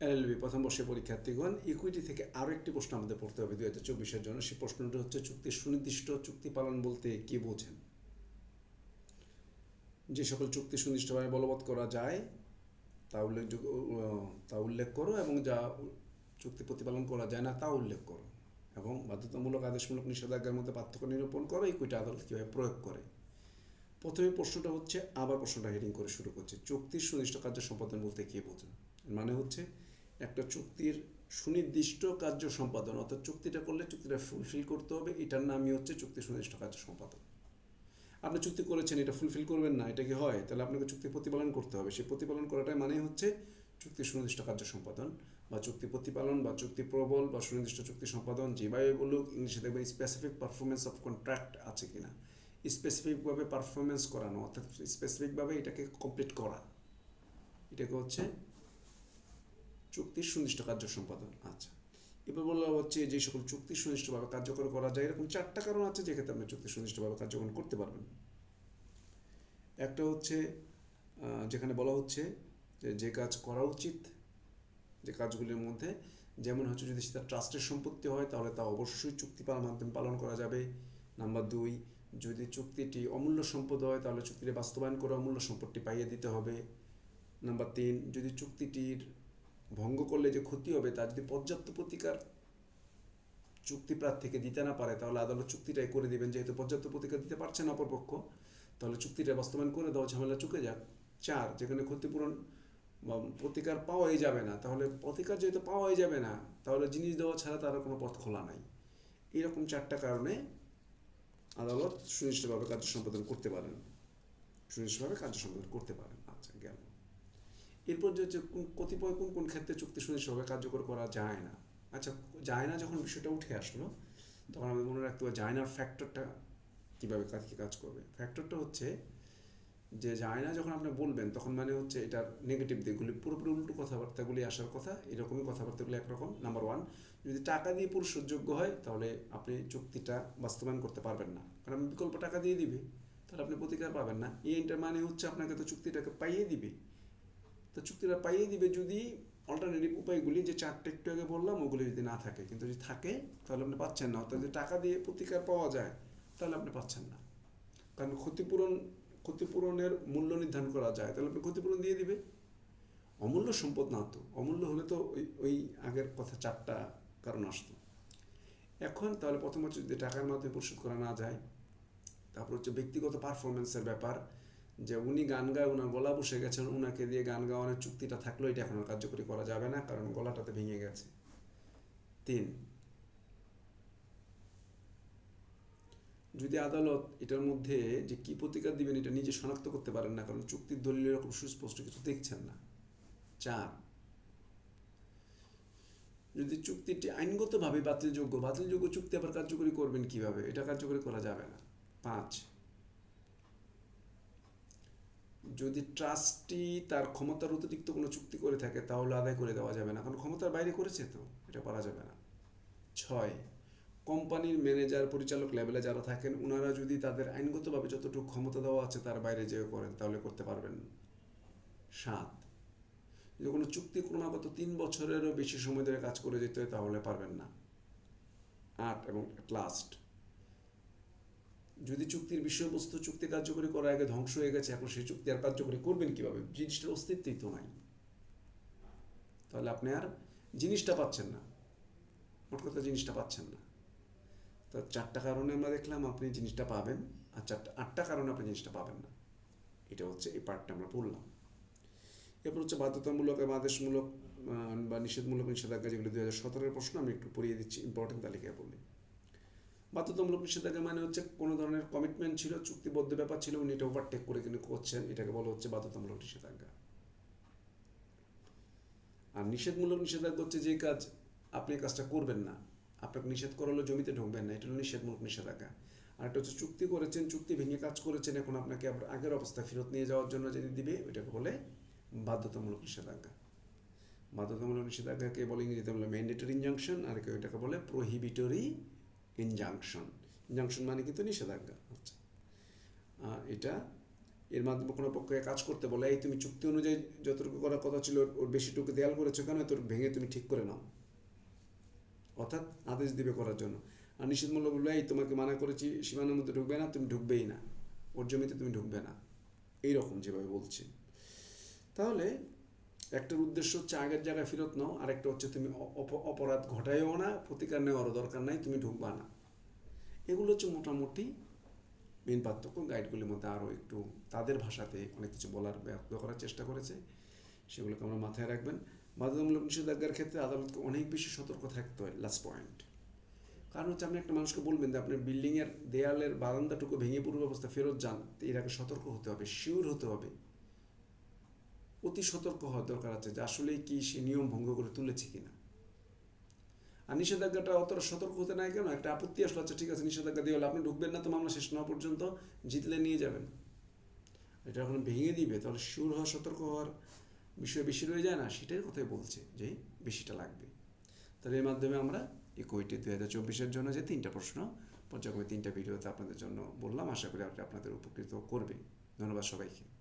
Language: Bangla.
এলএলবি প্রথম বর্ষের পরীক্ষার্থীগণ ইকুইটি থেকে আরও একটি প্রশ্ন আমাদের পড়তে হবে দুই হাজার চব্বিশের জন্য। সেই প্রশ্নটি হচ্ছে, চুক্তির সুনির্দিষ্ট চুক্তি পালন বলতে কি বোঝেন? যে সকল চুক্তি সুনির্দিষ্টভাবে বলবৎ করা যায়, তা উল্লেখযোগ্য, তা উল্লেখ করো এবং যা চুক্তি প্রতিপালন করা যায় না, তা উল্লেখ করো এবং বাধ্যতামূলক আদেশমূলক নিষেধাজ্ঞার মধ্যে পার্থক্য নিরূপণ করো ইকুইটি আদালত কীভাবে প্রয়োগ করে? প্রথমে প্রশ্নটা হচ্ছে, আবার প্রশ্নটা হেডিং করে শুরু করছে, চুক্তির সুনির্দিষ্ট কার্য সম্পাদন বলতে কী বোঝেন? মানে হচ্ছে একটা চুক্তির সুনির্দিষ্ট কার্য সম্পাদন, অর্থাৎ চুক্তিটা করলে চুক্তিটা ফুলফিল করতে হবে, এটার নামই হচ্ছে চুক্তি সুনির্দিষ্ট কার্য সম্পাদন। আপনি চুক্তি করেছেন, এটা ফুলফিল করবেন না, এটা কি হয়? তাহলে আপনাকে চুক্তি প্রতিপালন করতে হবে। সেই প্রতিপালন করাটাই মানে হচ্ছে চুক্তি সুনির্দিষ্ট কার্য সম্পাদন, বা চুক্তি প্রতিপালন, বা চুক্তি প্রবল, বা সুনির্দিষ্ট চুক্তি সম্পাদন, যেভাবে বলুক, ইংলিশে দেখবেন স্পেসিফিক পারফরমেন্স অফ কন্ট্রাক্ট আছে কিনা। স্পেসিফিকভাবে পারফরমেন্স করানো, অর্থাৎ স্পেসিফিকভাবে এটাকে কমপ্লিট করা। এটাকে হচ্ছে চুক্তির সুনির্দিষ্ট কার্য সম্পাদন আচ্ছা। এবার বলা হচ্ছে যে সকল চুক্তি সুনির্দিষ্টভাবে কার্যকর করা যায়, এরকম চারটা কারণ আছে যেক্ষেত্রে আপনি চুক্তি সুনির্দিষ্টভাবে কার্যকর করতে পারবেন। একটা হচ্ছে যেখানে বলা হচ্ছে যে যে কাজ করা উচিত, যে কাজগুলির মধ্যে, যেমন হচ্ছে যদি সেটা ট্রাস্টের সম্পত্তি হয়, তাহলে তা অবশ্যই চুক্তি মাধ্যমে পালন করা যাবে। নাম্বার দুই, যদি চুক্তিটি অমূল্য সম্পদ হয়, তাহলে চুক্তিটি বাস্তবায়ন করে অমূল্য সম্পদটি পাইয়ে দিতে হবে। নাম্বার তিন, যদি চুক্তিটির ভঙ্গ করলে যে ক্ষতি হবে তা যদি পর্যাপ্ত প্রতিকার প্রার্থীকে দিতে না পারে, তাহলে আদালত চুক্তিটাই করে দিবেন। যেহেতু পর্যাপ্ত প্রতিকার দিতে পারছে না অপরপক্ষ, তাহলে চুক্তিটা বাস্তবায়ন করে দেওয়া ঝামেলা চুকে যাক। চার, যেখানে ক্ষতিপূরণ প্রতিকার পাওয়াই যাবে না, তাহলে প্রতিকার যেহেতু পাওয়াই যাবে না, তাহলে জিনিস দেওয়া ছাড়া তার কোনো পথ খোলা নাই। এরকম চারটা কারণে আদালত সুনির্দিষ্টভাবে কার্য সম্পাদন করতে পারেন। সুনির্দিষ্টভাবে কার্য সম্পাদন করতে পারেন। আচ্ছা গেল। এরপর যে কতিপয় কোন কোন ক্ষেত্রে চুক্তি সুনির্দিষ্টভাবে কার্যকর করা যায় না। আচ্ছা যায় না যখন বিষয়টা উঠে আসলো, তখন আমি মনে রাখতে হবে যায় নার ফ্যাক্টরটা কীভাবে কাজকে কাজ করবে? ফ্যাক্টরটা হচ্ছে যে যায় না যখন আপনি বলবেন, তখন মানে হচ্ছে এটার নেগেটিভ দিকগুলি পুরোপুরি উল্টো কথাবার্তাগুলি আসার কথা, এরকমই কথাবার্তাগুলি একরকম। নাম্বার ওয়ান যদি টাকা দিয়ে পরিশোধযোগ্য হয়, তাহলে আপনি চুক্তিটা বাস্তবায়ন করতে পারবেন না। কারণ বিকল্প টাকা দিয়ে দিবে, তাহলে আপনি প্রতিকার পাবেন না। এই এন্টার মানে হচ্ছে আপনাকে তো চুক্তিটাকে পাইয়ে দিবে। তো চুক্তিটা পাইয়ে দিবে যদি অল্টারনেটিভ উপায়গুলি, যে চারটে একটু আগে বললাম, ওগুলি যদি না থাকে। কিন্তু যদি থাকে, তাহলে আপনি পাচ্ছেন না। অর্থাৎ যদি টাকা দিয়ে প্রতিকার পাওয়া যায়, তাহলে আপনি পাচ্ছেন না। কারণ ক্ষতিপূরণ, ক্ষতিপূরণের মূল্য নির্ধারণ করা যায়, তাহলে আপনি ক্ষতিপূরণ দিয়ে দিবে। অমূল্য সম্পদ না তো। অমূল্য হলে তো ওই ওই আগের কথা চারটা কারণ আসতো। এখন তাহলে প্রথম হচ্ছে যদি টাকার মাধ্যমে পরিশোধ করা না যায়, তারপর হচ্ছে ব্যক্তিগত পারফরমেন্সের ব্যাপার যে উনি গান গায় ওনার গলা বসে গেছেন ওনাকে দিয়ে গান গাওয়ানোর চুক্তিটা থাকলেও এটা এখন কার্যকরী করা যাবে না, কারণ গলাটাতে ভেঙে গেছে। তিন, যদি আদালত এটার মধ্যে যে কি প্রতিকার দিবেন, এটা নিজে শনাক্ত করতে পারেন না, কারণ চুক্তির দলিল এরকম সুস্পষ্ট কিছু দেখছেন না। চার, যদি চুক্তিটি আইনগতভাবে বাতিলযোগ্য বাতিলযোগ্য চুক্তি আবার কার্যকরী করবেন কীভাবে? এটা কার্যকরী করা যাবে না। পাঁচ যদি ট্রাস্টি তার ক্ষমতার অতিরিক্ত কোনো চুক্তি করে থাকে, তাহলে আদায় করে দেওয়া যাবে না। কারণ ক্ষমতার বাইরে করেছে তো, এটা করা যাবে না। ছয়, কোম্পানির ম্যানেজার পরিচালক লেভেলে যারা থাকেন ওনারা যদি তাদের আইনগতভাবে যতটুকু ক্ষমতা দেওয়া আছে, তার বাইরে যেয়ে করেন, তাহলে করতে পারবেন। সাত, যদি কোনো চুক্তি ক্রমাগত তিন বছরেরও বেশি সময় ধরে কাজ করে যেতে হয়, তাহলে পারবেন না। আট, এবং লাস্ট যদি চুক্তির বিষয়বস্তু চুক্তি কার্যকরী করার আগে ধ্বংস হয়ে গেছে, এখন সেই চুক্তি আর কার্যকরী করবেন কীভাবে? জিনিসটার অস্তিত্বই তো নাই। তাহলে আপনি আর জিনিসটা পাচ্ছেন না। মোট কথা জিনিসটা পাচ্ছেন না। তো চারটা কারণে আমরা দেখলাম আপনি জিনিসটা পাবেন আর চারটা আটটা কারণে আপনি জিনিসটা পাবেন না। এটা হচ্ছে এই পার্টটা আমরা পড়লাম। এরপর হচ্ছে বাধ্যতামূলক এবং আদেশমূলক বা নিষেধমূলক নিষেধাজ্ঞা যেগুলো দুই হাজার সতেরোর প্রশ্ন, আমি একটু পড়িয়ে দিচ্ছি ইম্পর্টেন্ট তালিকায় বললি বাধ্যতামূলক নিষেধাজ্ঞা মানে হচ্ছে কোনো ধরনের কমিটমেন্ট ছিল, চুক্তিবদ্ধ ব্যাপার ছিল, উনি এটা ওভারটেক করে কিন্তু করছেন। এটাকে বলা হচ্ছে বাধ্যতামূলক নিষেধাজ্ঞা। আর নিষেধমূলক নিষেধাজ্ঞা হচ্ছে যে কাজ আপনি কাজটা করবেন না, আপনাকে নিষেধ করা জমিতে ঢুকবেন না, এটা হলো নিষেধমূলক নিষেধাজ্ঞা। আর একটা হচ্ছে চুক্তি করেছেন, চুক্তি ভেঙে কাজ করেছেন, এখন আপনাকে আবার আগের অবস্থায় ফেরত নিয়ে যাওয়ার জন্য যদি দিবে, ওইটাকে বলে বাধ্যতামূলক নিষেধাজ্ঞা। বাধ্যতামূলক নিষেধাজ্ঞাকে বলে ইংরেজিতে বলে ম্যান্ডেটরি ইনজাংশন আর কেউ এটাকে বলে প্রহিবিটরি ইনজাংশন ইনজাংশন মানে কিন্তু নিষেধাজ্ঞা। আচ্ছা। এটা এর মাধ্যমে কোনো পক্ষে কাজ করতে বলে, এই তুমি চুক্তি অনুযায়ী যতটুকু করার কথা ছিল, ওর- বেশিটুকু দেয়াল করেছ কেন? তোর ভেঙে তুমি ঠিক করে নাও। অর্থাৎ আদেশ দিবে করার জন্য। আর নিষেধমূলক বলবে, এই তোমাকে মানা করেছি, সীমানার মধ্যে ঢুকবে না, তুমি ঢুকবেই না। ওর জমিতে তুমি ঢুকবে না। এই রকম যেভাবে বলছি। তাহলে একটার উদ্দেশ্য হচ্ছে আগের জায়গায় ফেরত নাও আর একটা হচ্ছে তুমি অপ- অপরাধ ঘটাইও না, প্রতিকার নেওয়ারও দরকার নাই, তুমি ঢুকবা না। এগুলো হচ্ছে মোটামুটি মেন পার্থক্য গাইডগুলির মধ্যে আরও একটু তাদের ভাষাতে অনেক কিছু বলার ব্যক্ত করার চেষ্টা করেছে, সেগুলোকে আমরা মাথায় রাখবেন। বাধ্যতামূলক নিষেধাজ্ঞার ক্ষেত্রে আদালতকে অনেক বেশি সতর্ক থাকতে হয় লাস্ট পয়েন্ট কারণ হচ্ছে আপনি একটা মানুষকে বলবেন যে আপনার বিল্ডিংয়ের দেয়ালের বারান্দাটুকু ভেঙে পূর্ব অবস্থা ফেরত যান এর আগে সতর্ক হতে হবে শিওর হতে হবে। অতি সতর্ক হওয়ার দরকার আছে যে আসলে কি সে নিয়ম ভঙ্গ করে তুলেছে কিনা। আর নিষেধাজ্ঞাটা অতটা সতর্ক হতে নাই কেন? একটা আপত্তি আসলো আচ্ছা ঠিক আছে, নিষেধাজ্ঞা দিয়ে হলে, আপনি ঢুকবেন না তো মামলা শেষ না পর্যন্ত, জিতলে নিয়ে যাবেন। এটা যখন ভেঙে দিবে, তাহলে শিওর হওয়া, সতর্ক হওয়ার বিষয় বেশি রয়ে যায় না? সেটার কথাই বলছে যে বেশিটা লাগবে। তাহলে এর মাধ্যমে আমরা এই কোইটি দুই হাজার চব্বিশের জন্য যে তিনটা প্রশ্ন, পর্যায়ক্রমে তিনটা ভিডিওতে আপনাদের জন্য বললাম। আশা করি আপনি আপনাদের উপকৃত করবে ধন্যবাদ সবাইকে।